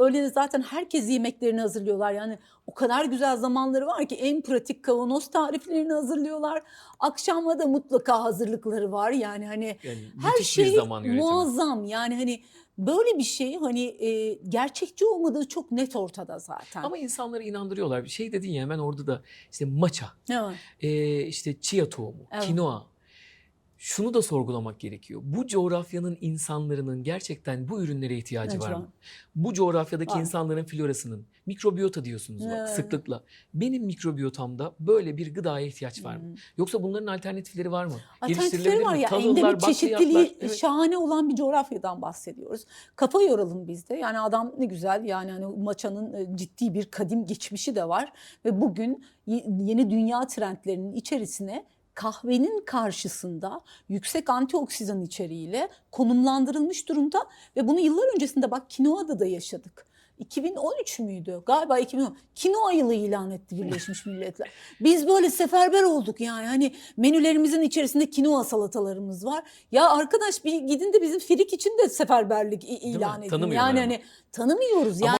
Öğlene zaten herkes yemeklerini hazırlıyorlar. Yani o kadar güzel zamanları var ki en pratik kavanoz tariflerini hazırlıyorlar. Akşama da mutlaka hazırlıkları var. Yani hani Yani her şey zaman yönetimi. muazzam. Yani hani böyle bir şey hani e, gerçekçi olmadığı çok net ortada zaten. Ama insanları inandırıyorlar. Bir şey dedin ya hemen orada da işte matcha, Evet. e, işte chia tohumu, Evet. kinoa. Şunu da sorgulamak gerekiyor. Bu coğrafyanın insanların gerçekten bu ürünlere ihtiyacı Evet, var mı? Bu coğrafyadaki Var. insanların florasının, mikrobiyota diyorsunuz bak Evet. sıklıkla. Benim mikrobiyotamda böyle bir gıdaya ihtiyaç var mı? Hmm. Yoksa bunların alternatifleri var mı? Alternatifleri var mi? ya endemik çeşitliliği evet. şahane olan bir coğrafyadan bahsediyoruz. Kafa yoralım biz de. Yani adam ne güzel yani hani maçanın e, ciddi bir kadim geçmişi de var ve bugün yeni dünya trendlerinin içerisine kahvenin karşısında yüksek antioksidan içeriğiyle konumlandırılmış durumda ve bunu yıllar öncesinde bak kinoada da yaşadık. 2013 müydü? Galiba 2010. Kinoa yılı ilan etti Birleşmiş Milletler. Biz böyle seferber olduk yani. Hani menülerimizin içerisinde kinoa salatalarımız var. Ya arkadaş bir gidin de bizim firik için de seferberlik ilan edin. Yani ama. hani tanımıyoruz. Yani